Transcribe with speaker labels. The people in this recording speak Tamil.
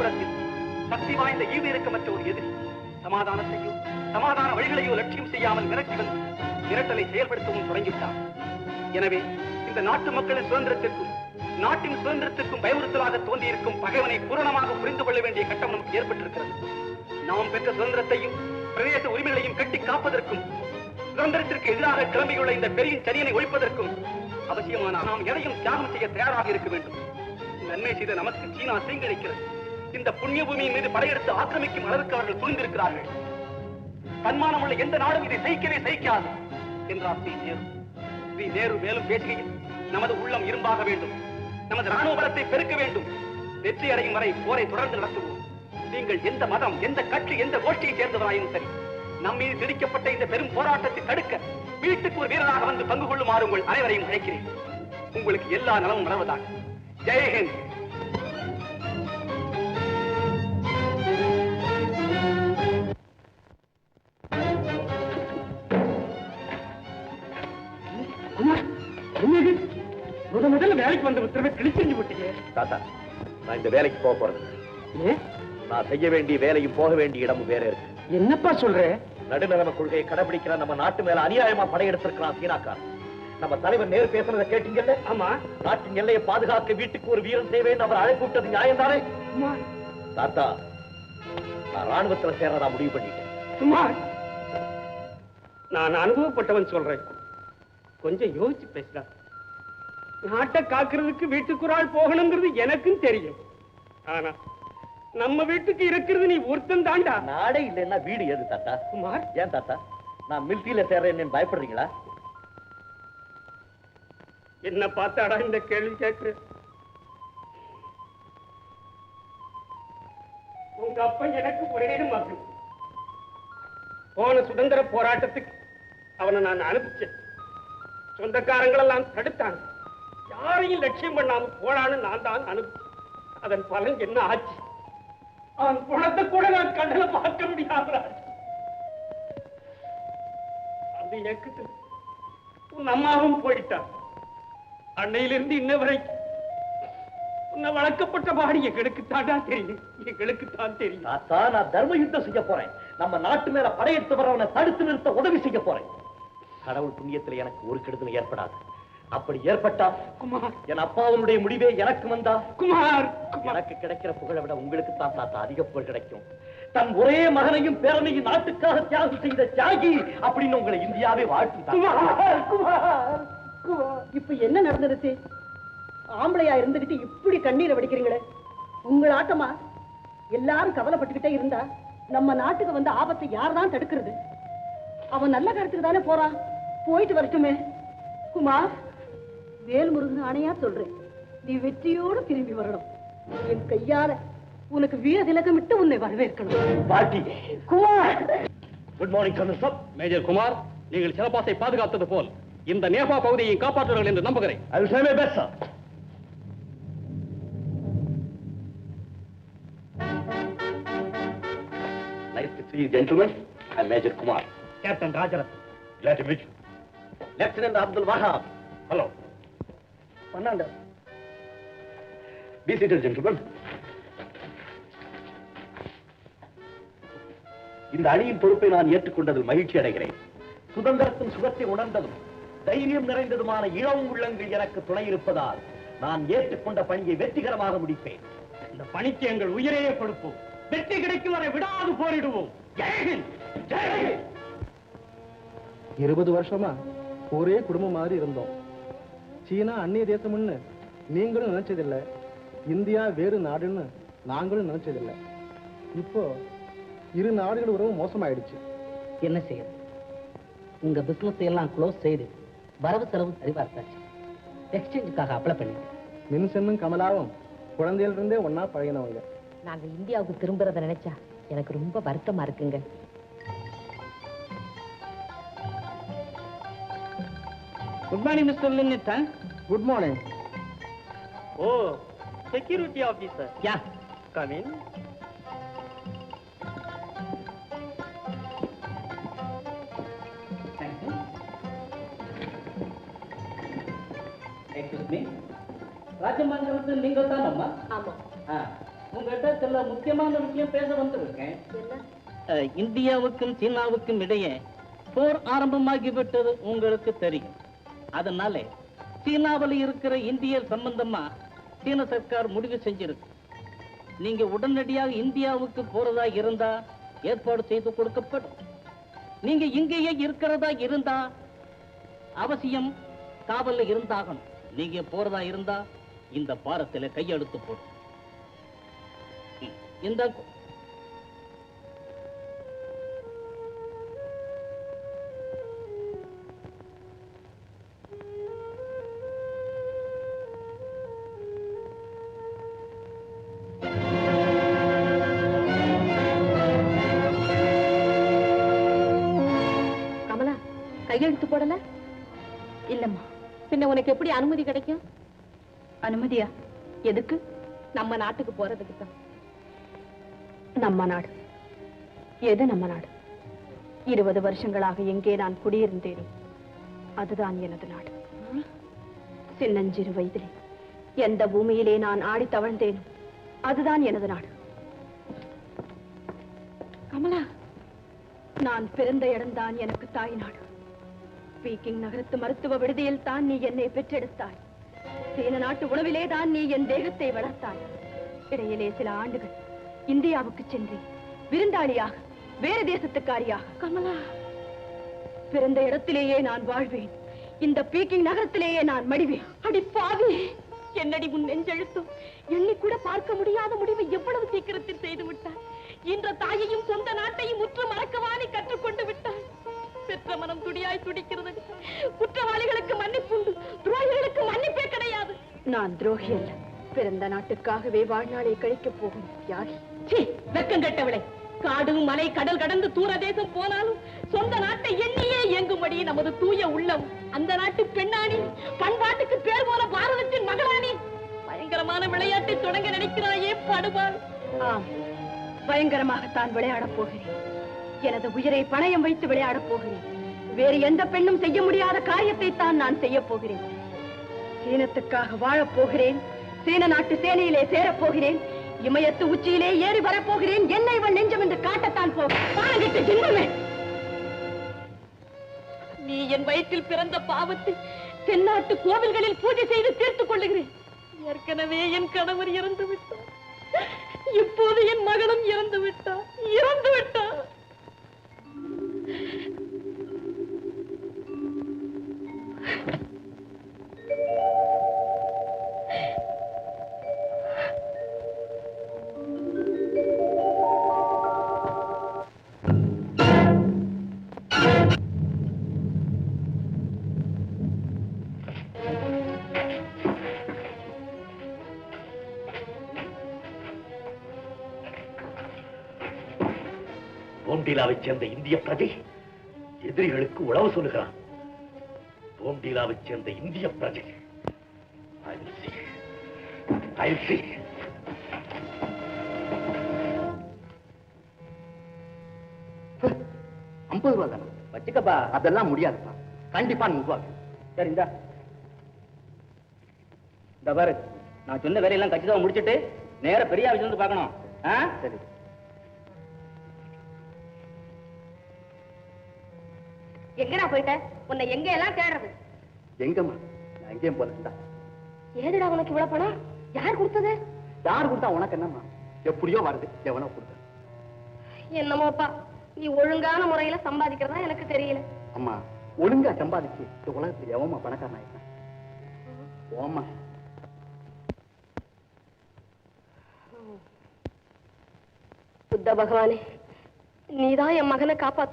Speaker 1: ஒரு சக்தி வாய்ந்த ஈவு ஒரு எதிரி சமாதானத்தையோ சமாதான வழிகளையோ லட்சியம் செய்யாமல் மிரட்டி வந்து மிரட்டலை செயல்படுத்தவும் தொடங்கிவிட்டார். எனவே இந்த நாட்டு மக்களின் சுதந்திரத்திற்கும் நாட்டின் சுதந்திரத்திற்கும் பயமுறுத்தலாக தோன்றியிருக்கும் பகைவனை பூரணமாக புரிந்து கொள்ள வேண்டிய கட்டம் நமக்கு ஏற்பட்டிருக்கிறது. நாம் பெற்ற சுதந்திரத்தையும் பிரதேச உரிமைகளையும் கட்டி காப்பதற்கும் சுதந்திரத்திற்கு எதிராக கிளம்பியுள்ள இந்த பெரிய சரியனை ஒழிப்பதற்கும் அவசியமான நாம் எதையும் தியாகம் செய்ய தயாராக இருக்க வேண்டும். நன்மை செய்த நமக்கு சீனா தீங்கிழைக்கிறது. இந்த புண்ணிய பூமியின் மீது படையெடுத்து ஆக்கிரமிக்கும் அளவுக்கு அவர்கள் துணிந்திருக்கிறார்கள் தன்மானம் உள்ள எந்த நாடும் இதை சகிக்கவே சகிக்காது என்றார் ஸ்ரீ நேரு. ஸ்ரீ நேரு மேலும் பேசுகையில் நமது உள்ளம் இரும்பாக வேண்டும். நமது ராணுவ பலத்தை பெருக்க வேண்டும். வெற்றி அடையும் வரை போரை தொடர்ந்து நடத்துவோம். நீங்கள் எந்த மதம் எந்த கட்சி எந்த கோஷ்டியை சேர்ந்தவராயும் சரி நம் மீது திணிக்கப்பட்ட இந்த பெரும் போராட்டத்தை தடுக்க வீட்டுக்கு ஒரு வீரராக வந்து பங்கு கொள்ளுமாறு உங்கள் அனைவரையும் அழைக்கிறேன். உங்களுக்கு எல்லா நலமும் வளர்வதாக ஜெயஹிந்த்
Speaker 2: முத முதல்ல வேலைக்கு வந்த உத்தரவை கிழிச்செஞ்சு போட்டீங்க
Speaker 3: தாத்தா நான் இந்த வேலைக்கு போக போறது. நான் செய்ய வேண்டிய வேலையும் போக வேண்டிய இடமும் வேற இருக்கு.
Speaker 2: என்னப்பா சொல்ற?
Speaker 3: நடுநிலைமை கொள்கையை கடைபிடிக்கிற நம்ம நாட்டு மேல அநியாயமா படையெடுத்திருக்கிறான் சீனாக்காரன். நம்ம தலைவர் நேரு பேசுறத கேட்டீங்கல்ல?
Speaker 2: ஆமா.
Speaker 3: நாட்டின் எல்லையை பாதுகாக்க வீட்டுக்கு ஒரு வீரன் தேவைன்னு அவர் அழைப்பு விட்டது நியாயம் தானே தாத்தா நான் ராணுவத்துல சேர்றதா முடிவு பண்ணிட்டேன்.
Speaker 2: சும்மா. நான் அனுபவப்பட்டவன் சொல்றேன். கொஞ்சம் யோசிச்சு பேசுடா. நாட்டை காக்குறதுக்கு வீட்டுக்கு ஆள் போகணுங்கிறது எனக்கும் தெரியும். ஆனா நம்ம வீட்டுக்கு இருக்கிறது நீ ஒருத்தன் தாண்டா.
Speaker 3: நாடே இல்லைன்னா வீடு எது தாத்தா?
Speaker 2: குமார்
Speaker 3: ஏன் தாத்தா? நான் மிலிட்டரியில சேர்றேன்னு பயப்படுறீங்களா?
Speaker 2: என்ன பார்த்தாடா இந்த கேள்வி கேட்கிற உங்க அப்பா எனக்கு ஒரே மகன். போன சுதந்திர போராட்டத்துக்கு அவனை நான் அனுப்பிச்சேன். சொந்தக்காரங்களெல்லாம் தடுத்தாங்க. யாரையும் லட்சியம் பண்ணாம போலான்னு நான் தான் அனுப்பு அதன் பலன் என்ன ஆச்சு? அவன் குணத்தை கூட நான் கண்ணில் பார்க்க முடியாத அந்த இயக்கத்தில் உன் அம்மாவும் போயிட்டான் அன்னையிலிருந்து இன்ன வரைக்கும் உன்னை வளர்க்கப்பட்ட பாடி எங்களுக்கு தாண்டா தெரியும். எங்களுக்கு தான் தெரியும்.
Speaker 3: தாத்தா நான் தர்ம யுத்தம் செய்ய போறேன். நம்ம நாட்டு மேல படையெடுத்து வரவனை தடுத்து நிறுத்த உதவி செய்ய போறேன். கடவுள் புண்ணியத்துல எனக்கு ஒரு கெடுதலும் ஏற்படாது. அப்படி ஏற்பட்டா
Speaker 2: குமார்.
Speaker 3: என் அப்பாவுடைய முடிவே எனக்கு வந்தா?
Speaker 2: குமார்
Speaker 3: எனக்கு கிடைக்கிற புகழை விட உங்களுக்கு தான் தாத்தா அதிக புகழ் கிடைக்கும். தன் ஒரே மகனையும் பேரனையும் நாட்டுக்காக தியாகம் செய்த தியாகி அப்படின்னு உங்களை இந்தியாவே வாழ்த்து
Speaker 4: இப்ப என்ன நடந்துருச்சு? ஆம்பளையா இருந்துகிட்டு இப்படி கண்ணீரை வடிக்கிறீங்களே. உங்கள் ஆட்டமா? எல்லாரும் கவலைப்பட்டுக்கிட்டே இருந்தா நம்ம நாட்டுக்கு வந்த ஆபத்தை யார் தான் தடுக்கிறது? அவன் நல்ல கருத்துக்கு தானே போறான். போயிட்டு வரட்டுமே. குமார் வேல்முருகன் ஆணையா சொல்றேன் நீ வெற்றியோடு திரும்பி வரணும் என் கையால உனக்கு வீர திலகமிட்டு உன்னை வரவேற்கணும்
Speaker 3: பாட்டி
Speaker 4: Kumar
Speaker 3: good morning saab
Speaker 2: Major Kumar நீங்கள் சிறப்பாசை பாதுகாத்தது போல் இந்த நேபா பகுதியை காப்பாற்றுவீர்கள் என்று நம்புகிறேன்
Speaker 3: I will try my best sir Nice to see you, gentlemen. I'm Major Kumar.
Speaker 2: Captain Rajarath
Speaker 3: Glad to meet you. Lieutenant Abdul Wahab. Hello.
Speaker 4: பண்ணாண்ட
Speaker 3: Be seated, gentlemen. இந்த அணியின் பொறுப்பை நான் ஏற்றுக்கொண்டதில் மகிழ்ச்சி அடைகிறேன். சுதந்திரத்தின் சுகத்தை உணர்ந்ததும் தைரியம் நிறைந்ததுமான இளம் உள்ளங்கள் எனக்கு துணை இருப்பதால் நான் ஏற்றுக்கொண்ட பணியை வெற்றிகரமாக முடிப்பேன்.
Speaker 2: இந்த பணிக்கு எங்கள் உயிரையே கொடுப்போம். வெற்றி கிடைக்கும் வரை விடாது போரிடுவோம்.
Speaker 5: இருபது வருஷமா ஒரே குடும்பம் மாதிரி இருந்தோம். சீனா அந்நிய தேசம்னு நீங்களும் நினைச்சதில்ல. இந்தியா வேறு நாடுன்னு நாங்களும் நினைச்சதில்ல. இப்போ இரு நாடுகள் உறவு மோசமாயிடுச்சு.
Speaker 6: என்ன செய்யறது? உங்க பிசினஸ் எல்லாம் க்ளோஸ் செய்து வரவு செலவு சரிபார்த்தாச்சு. எக்ஸ்சேஞ்சுக்காக அப்ளை பண்ணிட்டேன்
Speaker 5: மின்சென்னும் கமலாவும் குழந்தையில இருந்தே ஒன்னா பழகினவங்க.
Speaker 7: நாங்க இந்தியாவுக்கு திரும்புறத நினைச்சா எனக்கு ரொம்ப வருத்தமா இருக்குங்க.
Speaker 2: Good morning mister லின்னிட்டா
Speaker 5: good morning
Speaker 2: oh security officer
Speaker 6: yeah
Speaker 2: come in
Speaker 6: excuse me நீங்க தானம்மா?
Speaker 7: ஆமா.
Speaker 6: ஆ, உங்ககிட்ட சில முக்கியமான விஷயம் பேச வந்திருக்கேன். இந்தியாவுக்கும் சீனாவுக்கும் இடையே போர் ஆரம்பமாகிவிட்டது உங்களுக்கு தெரியும். அதனால சீனாவில் இருக்கிற இந்தியர் சம்பந்தமா சீன சர்க்கார் முடிவு செஞ்சிருக்கு. நீங்க உடனடியாக இந்தியாவுக்கு போறதா இருந்தா ஏற்பாடு செய்து கொடுக்கப்படும். நீங்க இங்கேயே இருக்கிறதா இருந்தா அவசியம் காவல்ல இருந்தாகணும். நீங்க போறதா இருந்தா இந்த பாரத்துல கையெழுத்து போடும் இந்த
Speaker 7: கையெழுத்து போடல? இல்லம்மா. பின்ன உனக்கு எப்படி அனுமதி கிடைக்கும்? அனுமதியா? எதுக்கு? நம்ம நாட்டுக்கு போறதுக்கு தான். நம்ம நாடு. எது நம்ம நாடு? இருபது வருஷங்களாக எங்கே நான் குடியிருந்தேனோ அதுதான் எனது நாடு. சின்னஞ்சிறு வயதிலே எந்த பூமியிலே நான் ஆடி தவழ்ந்தேனோ அதுதான் எனது நாடு. கமலா. நான் பிறந்த இடம்தான் எனக்கு தாய் நாடு. பீக்கிங் நகரத்து மருத்துவ விடுதியில் தான் நீ என்னை பெற்றெடுத்தாய். சீன நாட்டு உணவிலே தான் நீ என் தேகத்தை வளர்த்தாய். இடையிலே சில ஆண்டுகள் இந்தியாவுக்கு சென்றேன். விருந்தாளியாக வேறு தேசத்துக்காரியாக. கமலா. பிறந்த இடத்திலேயே நான் வாழ்வேன். இந்த பீக்கிங் நகரத்திலேயே நான் மடிவேன். அடி பாவி. என்னடி உன் நெஞ்செழுத்தும்? எண்ணி கூட பார்க்க முடியாத முடிவை எவ்வளவு சீக்கிரத்தில் செய்து விட்டாய்? இன்ற தாயையும் சொந்த நாட்டையும் உற்று மறக்கவானி கற்றுக்கொண்டு விட்டாய் பெற்ற மனம் துடியாய் துடிக்கிறது. குற்றவாளிகளுக்கு மன்னிப்புண்டு துரோகிகளுக்கு மன்னிப்பே கிடையாது. நான் துரோகி அல்ல. பிறந்த நாட்டுக்காகவே வாழ்நாளை கழிக்கப் போகும் தியாகி. வெக்கம் கெட்டவளை. காடு மலை கடல் கடந்து தூர தேசம் போனாலும் சொந்த நாட்டை எண்ணியே இயங்கும்படி நமது தூய உள்ளம். அந்த நாட்டு பெண்ணாணி பண்பாட்டுக்கு பேர் போன பாரதத்தின் மகளானி பயங்கரமான விளையாட்டை தொடங்க நினைக்கிறாயே படுவாள் ஆம் பயங்கரமாகத்தான் விளையாடப் போகிறேன். எனது உயிரை பணயம் வைத்து விளையாடப் போகிறேன். வேறு எந்த பெண்ணும் செய்ய முடியாத காரியத்தை தான் நான் செய்ய போகிறேன். சீனத்துக்காக வாழப் போகிறேன். சீன நாட்டு சேனையிலே சேரப் போகிறேன். இமயத்து உச்சியிலே ஏறி வரப்போகிறேன் என்னை இவன் நெஞ்சம் என்று காட்டத்தான் போகிட்டு போகிறேன் நீ என் வயிற்றில் பிறந்த பாவத்தை தென்னாட்டு கோவில்களில் பூஜை செய்து தீர்த்துக் கொள்ளுகிறேன். ஏற்கனவே என் கணவர் இறந்து விட்டார் இப்போது என் மகளும் இறந்து விட்டார் இறந்து விட்டார்
Speaker 3: போம்டீலாவைச் சேர்ந்த இந்திய பிரஜை எதிரிகளுக்கு உளவு சொல்லுகிறான். போம்டீலாவைச் சேர்ந்த இந்திய பிரஜை.
Speaker 1: ஐம்பது ரூபா தானே? வச்சுக்கப்பா. அதெல்லாம் முடியாதுப்பா. கண்டிப்பா நூறு ரூபா. வேணும். சரி இந்தா. இந்த பாரு. நான் சொன்ன வேலையெல்லாம் கச்சிதமா முடிச்சிட்டு நேர பெரிய ஆஃபீஸ் வந்து பார்க்கணும். ஆ? சரி.
Speaker 7: எங்கடா போயிட்ட? உன்னை எங்க எல்லாம் தேடுறது?
Speaker 1: எங்கம்மா? நான் எங்கேயும் போலண்டா
Speaker 7: ஏதுடா உனக்கு இவ்வளவு பணம்? யார் கொடுத்தது?
Speaker 1: யார் கொடுத்தா உனக்கு என்னம்மா? எப்படியோ வருது. எவனோ கொடுத்த
Speaker 7: என்னமோப்பா நீ ஒழுங்கான முறையில சம்பாதிக்கிறதா எனக்கு தெரியல.
Speaker 1: அம்மா ஒழுங்கா சம்பாதிச்சு இந்த உலகத்துல எவமா பணக்காரன் ஆயிட்டான் ஓம்மா.
Speaker 7: புத்த பகவானே நீதான் என் மகனை காப்பாத்த